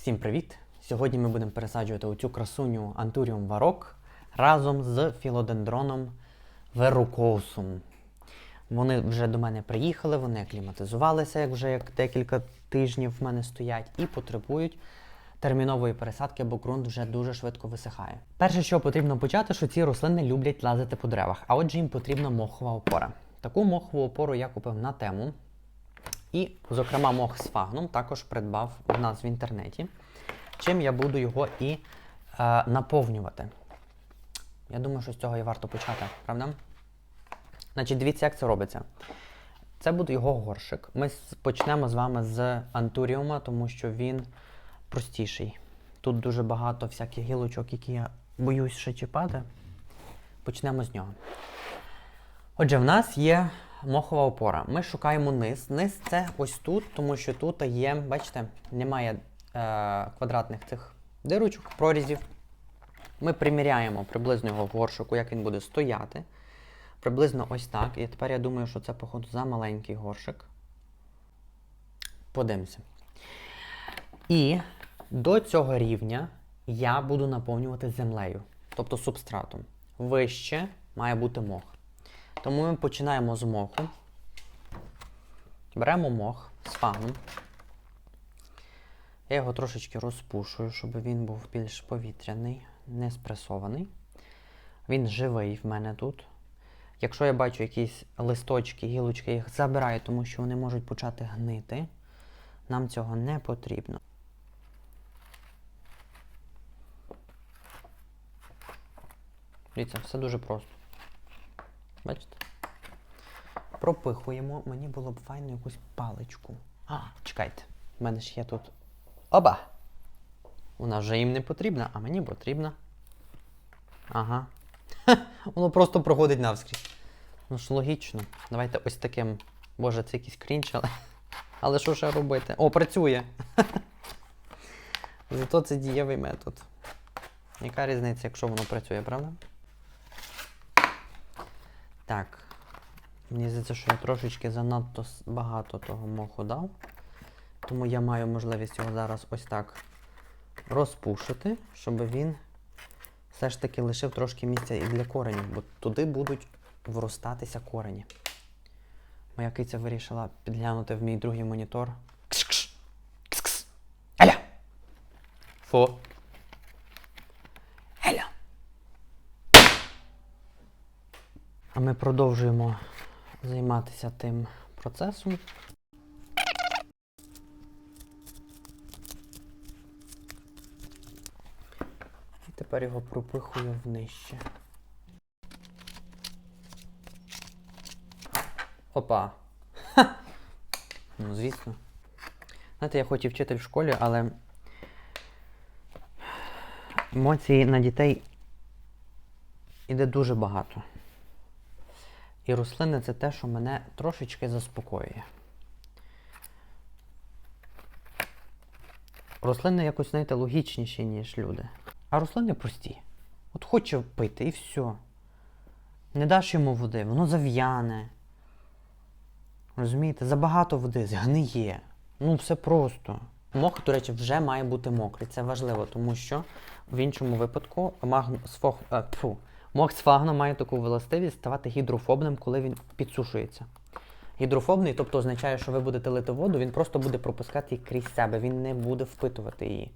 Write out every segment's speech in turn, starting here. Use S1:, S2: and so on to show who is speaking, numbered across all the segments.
S1: Всім привіт! Сьогодні ми будемо пересаджувати оцю красуню Антуріум Варок разом з філодендроном Верукоусум. Вони вже до мене приїхали, вони акліматизувалися, як вже як декілька тижнів в мене стоять, і потребують термінової пересадки, бо ґрунт вже дуже швидко висихає. Перше, що потрібно почати, що ці рослини люблять лазити по деревах, а отже їм потрібна мохова опора. Таку мохову опору я купив на тему. І, зокрема, мох з фагном також придбав у нас в інтернеті. Чим я буду його і е, наповнювати. Я думаю, що з цього і варто почати, правда? Значить, дивіться, як це робиться. Це буде його горшик. Ми почнемо з вами з антуріума, тому що він простіший. Тут дуже багато всяких гілочок, які я боюсь ще чіпати. Почнемо з нього. Отже, в нас є мохова опора. Ми шукаємо низ. Низ це ось тут, тому що тут є, бачите, немає е, квадратних цих дирочок, прорізів. Ми приміряємо приблизно його в горшику, як він буде стояти. Приблизно ось так. І тепер я думаю, що це, походу, за маленький горшик. Подивимося. І до цього рівня я буду наповнювати землею, тобто субстратом. Вище має бути мох. Тому ми починаємо з моху. Беремо мох з фаном. Я його трошечки розпушую, щоб він був більш повітряний, не спресований. Він живий в мене тут. Якщо я бачу якісь листочки, гілочки, я їх забираю, тому що вони можуть почати гнити. Нам цього не потрібно. Дивіться, все дуже просто. Бачите? Пропихуємо. Мені було б файно якусь паличку. А, чекайте. В мене ж є тут. Оба! Вона вже їм не потрібна, а мені потрібна. Ага. Ха, воно просто проходить навскрізь. Ну ж логічно. Давайте ось таким. Боже, це якийсь крінч, але. Але що ще робити? О, працює! Зато це дієвий метод. Яка різниця, якщо воно працює, правда? Так. Мені здається, що я трошечки занадто багато того моху дав. Тому я маю можливість його зараз ось так розпушити, щоб він все ж таки лишив трошки місця і для коренів, бо туди будуть вростатися корені. Моя киця вирішила підглянути в мій другий монітор. Кш-кш! Кс-кс! Еля! Фу. Ми продовжуємо займатися тим процесом. І тепер його пропихую внижче. Опа. Ха! Ну, звісно. Знаєте, я хоч і вчитель в школі, але емоцій на дітей іде дуже багато. І рослини це те, що мене трошечки заспокоює. Рослини якось, знаєте, логічніші, ніж люди. А рослини прості. От хоче пити і все. Не даш йому води, воно зав'яне. Розумієте, забагато води, згниє. Ну, все просто. Мох, до речі, вже має бути мокрий. Це важливо, тому що в іншому випадку магн... сфох... е, тьфу, мох з має таку властивість ставати гідрофобним, коли він підсушується. Гідрофобний, тобто означає, що ви будете лити воду, він просто буде пропускати її крізь себе, він не буде впитувати її.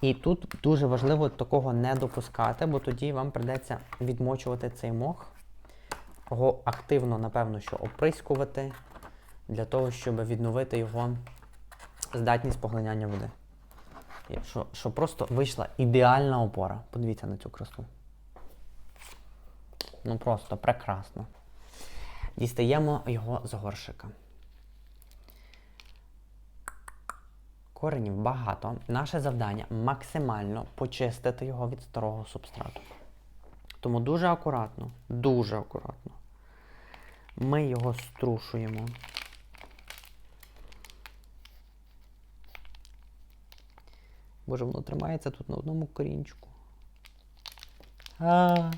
S1: І тут дуже важливо такого не допускати, бо тоді вам придеться відмочувати цей мох, його активно, напевно, що оприскувати для того, щоб відновити його здатність поглиняння води. Що, що просто вийшла ідеальна опора. Подивіться на цю красу. Ну просто прекрасно. Дістаємо його з горшика. Коренів багато. Наше завдання максимально почистити його від старого субстрату. Тому дуже акуратно, дуже акуратно. Ми його струшуємо. Боже, воно тримається тут на одному корінчику. А.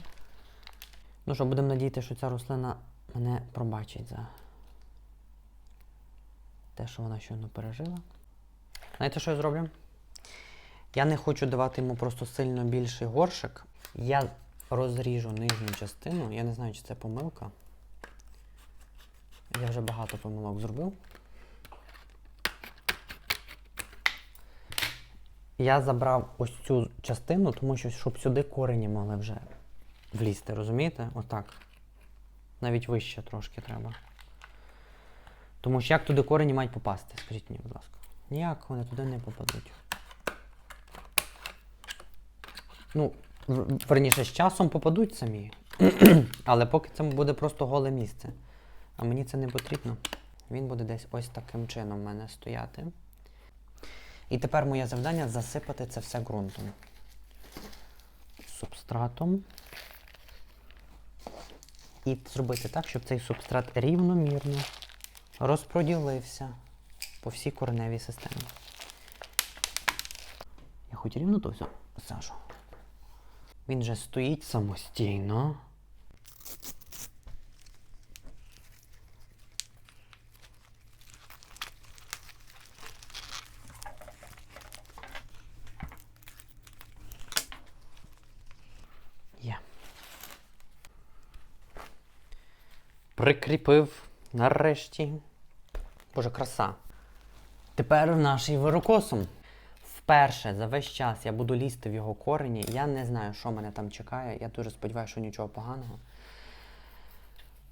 S1: Ну що, будемо надіятися, що ця рослина мене пробачить за те, що вона щойно пережила. Знаєте, що я зроблю? Я не хочу давати йому просто сильно більший горшик. Я розріжу нижню частину. Я не знаю, чи це помилка. Я вже багато помилок зробив. Я забрав ось цю частину, тому що щоб сюди корені могли вже влізти, розумієте? Отак. Навіть вище трошки треба. Тому що як туди корені мають попасти? Скажіть мені, будь ласка. Ніяк вони туди не попадуть. Ну, верніше, з часом попадуть самі. Але поки це буде просто голе місце. А мені це не потрібно. Він буде десь ось таким чином в мене стояти. І тепер моє завдання засипати це все ґрунтом. Субстратом. І зробити так, щоб цей субстрат рівномірно розподілився по всій кореневій системі. Я хоч рівно то все сажу. Він же стоїть самостійно. Є. Прикріпив нарешті. Боже, краса. Тепер наш вирокосом. Вперше за весь час я буду лізти в його корені. Я не знаю, що мене там чекає. Я дуже сподіваюся, що нічого поганого.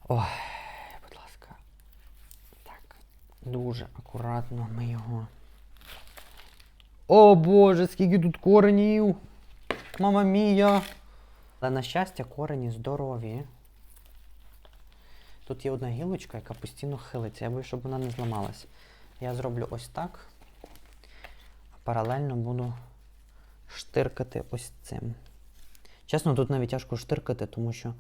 S1: Ой, будь ласка. Так. Дуже акуратно ми його. О Боже, скільки тут коренів! Мама мія! Але на щастя, корені здорові. Тут є одна гілочка, яка постійно хилиться. Я боюсь, щоб вона не зламалась. Я зроблю ось так. Паралельно буду штиркати ось цим. Чесно, тут навіть тяжко штиркати, тому що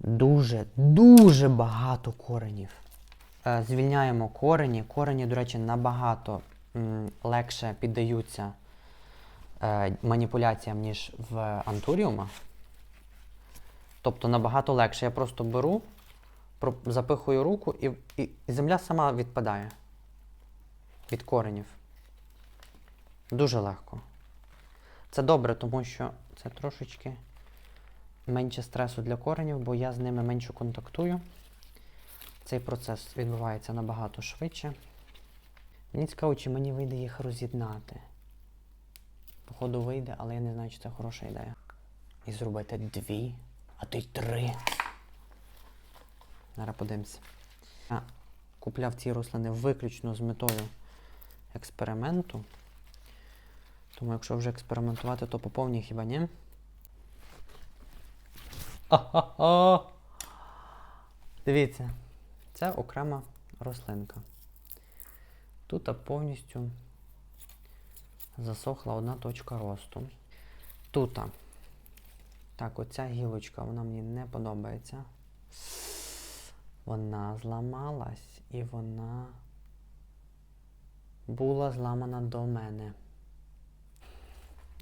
S1: дуже, дуже багато коренів. Е, звільняємо корені. Корені, до речі, набагато легше піддаються е, маніпуляціям, ніж в антуріума. Тобто набагато легше. Я просто беру, запихую руку і, і, і земля сама відпадає від коренів. Дуже легко. Це добре, тому що це трошечки менше стресу для коренів, бо я з ними менше контактую. Цей процес відбувається набагато швидше. Мені цікаво, чи мені вийде їх роз'єднати. Походу вийде, але я не знаю, чи це хороша ідея. І зробити дві, а то й три. Зараз подивимося. Я купляв ці рослини виключно з метою експерименту. Тому якщо вже експериментувати, то по повній хіба ні? Ха-ха-ха! Дивіться, це окрема рослинка. Тут повністю засохла одна точка росту. Тут. Так, оця гілочка, вона мені не подобається. Вона зламалась і вона була зламана до мене.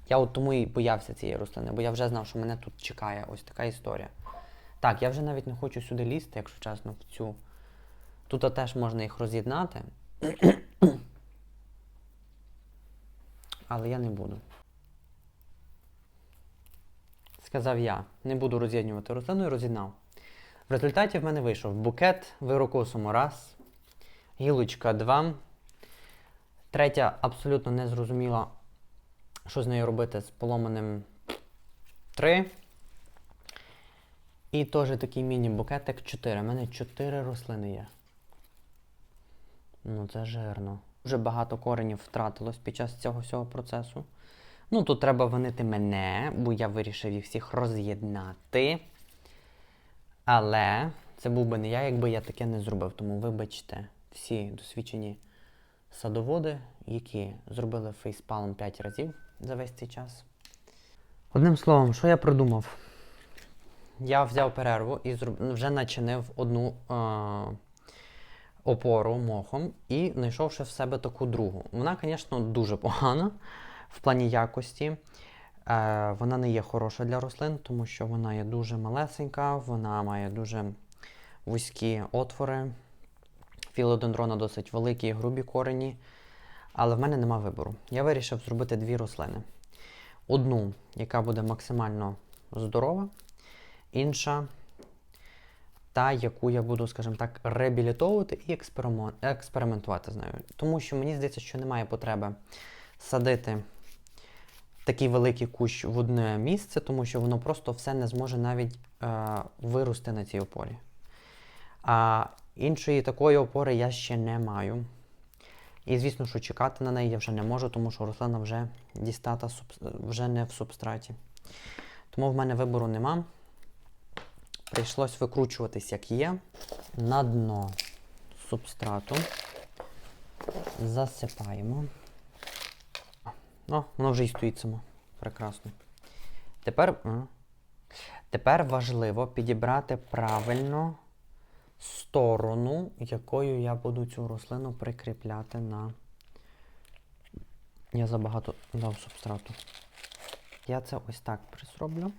S1: Я от тому і боявся цієї рослини, бо я вже знав, що мене тут чекає ось така історія. Так, я вже навіть не хочу сюди лізти, якщо чесно, в цю. Тут теж можна їх роз'єднати. Але я не буду. Сказав я, не буду роз'єднувати рослину і роз'єднав. В результаті в мене вийшов букет вирокосуму раз, гілочка два. Третя абсолютно не зрозуміла, що з нею робити з поломаним 3. І теж такий міні-букетик 4. У мене 4 рослини є. Ну, це жирно. Дуже багато коренів втратилось під час цього всього процесу. Ну, тут треба винити мене, бо я вирішив їх всіх роз'єднати. Але це був би не я, якби я таке не зробив. Тому вибачте, всі досвідчені садоводи, які зробили фейспалм 5 разів за весь цей час. Одним словом, що я придумав? Я взяв перерву і зроб... вже начинив одну е... опору мохом і знайшовши в себе таку другу. Вона, звісно, дуже погана в плані якості. Е, вона не є хороша для рослин, тому що вона є дуже малесенька, вона має дуже вузькі отвори. Філодендрона досить великі і грубі корені. Але в мене нема вибору. Я вирішив зробити дві рослини. Одну, яка буде максимально здорова, інша, та, яку я буду, скажімо так, реабілітовувати і експериментувати з нею. Тому що мені здається, що немає потреби садити такий великий кущ в одне місце, тому що воно просто все не зможе навіть е, вирости на цій опорі. А іншої такої опори я ще не маю. І звісно, що чекати на неї я вже не можу, тому що рослина вже дістата вже не в субстраті. Тому в мене вибору нема. Прийшлось викручуватись, як є. На дно субстрату засипаємо. О, воно вже і стоїть само. Прекрасно. Тепер, тепер важливо підібрати правильно сторону, якою я буду цю рослину прикріпляти на. Я забагато дав субстрату. Я це ось так присроблю.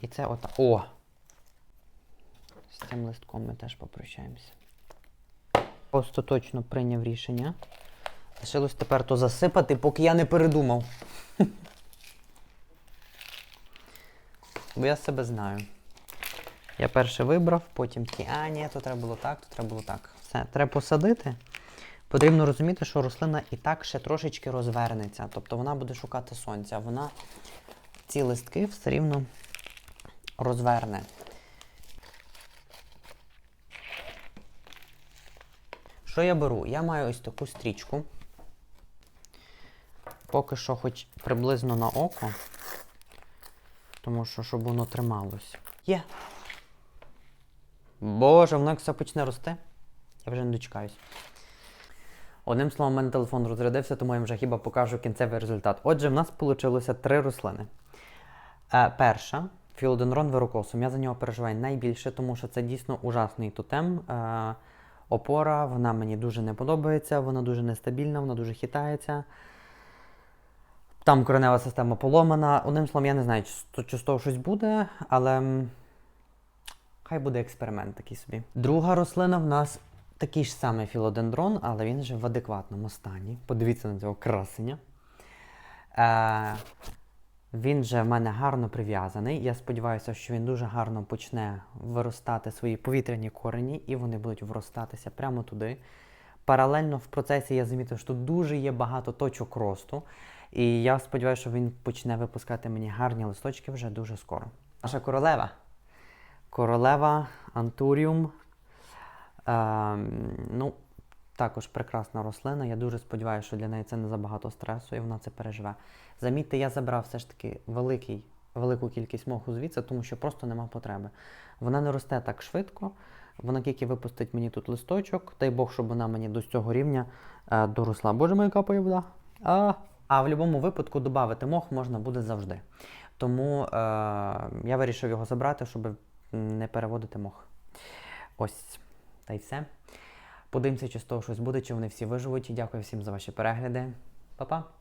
S1: І це отак. О! З цим листком ми теж попрощаємося. Остаточно прийняв рішення. Лишилось тепер то засипати, поки я не передумав. Бо я себе знаю. Я перше вибрав, потім ті, а ні, то треба було так, то треба було так. Все, треба посадити. Потрібно розуміти, що рослина і так ще трошечки розвернеться. Тобто вона буде шукати сонця. Вона ці листки все рівно розверне. Що я беру? Я маю ось таку стрічку. Поки що, хоч приблизно на око. Тому що, щоб воно трималось. Є. Боже, воно як все почне рости. Я вже не дочекаюсь. Одним словом, у мене телефон розрядився, тому я вже хіба покажу кінцевий результат. Отже, в нас вийшло три рослини. Е, перша філодендрон верокосум. Я за нього переживаю найбільше, тому що це дійсно ужасний тотем. Е, опора, вона мені дуже не подобається, вона дуже нестабільна, вона дуже хитається. Там коренева система поломана. Одним словом, я не знаю, чи, з- того щось буде, але хай буде експеримент такий собі. Друга рослина в нас такий ж самий філодендрон, але він вже в адекватному стані. Подивіться на цього красення. Е, він же в мене гарно прив'язаний. Я сподіваюся, що він дуже гарно почне виростати свої повітряні корені, і вони будуть вростатися прямо туди. Паралельно в процесі я замітив, що дуже є багато точок росту. І я сподіваюся, що він почне випускати мені гарні листочки вже дуже скоро. Наша королева. Королева Антуріум. Ем, ну, також прекрасна рослина. Я дуже сподіваюся, що для неї це не забагато стресу і вона це переживе. Замітьте, я забрав все ж таки великий, велику кількість моху звідси, тому що просто нема потреби. Вона не росте так швидко. Вона тільки випустить мені тут листочок, дай Бог, щоб вона мені до цього рівня е, доросла. Боже моя капає вода. А, а в будь-якому випадку додати мох можна буде завжди. Тому е, я вирішив його забрати, щоб не переводити мох. Ось, та й все. Подивимося, чи з того щось буде, чи вони всі виживуть. Дякую всім за ваші перегляди. Па-па!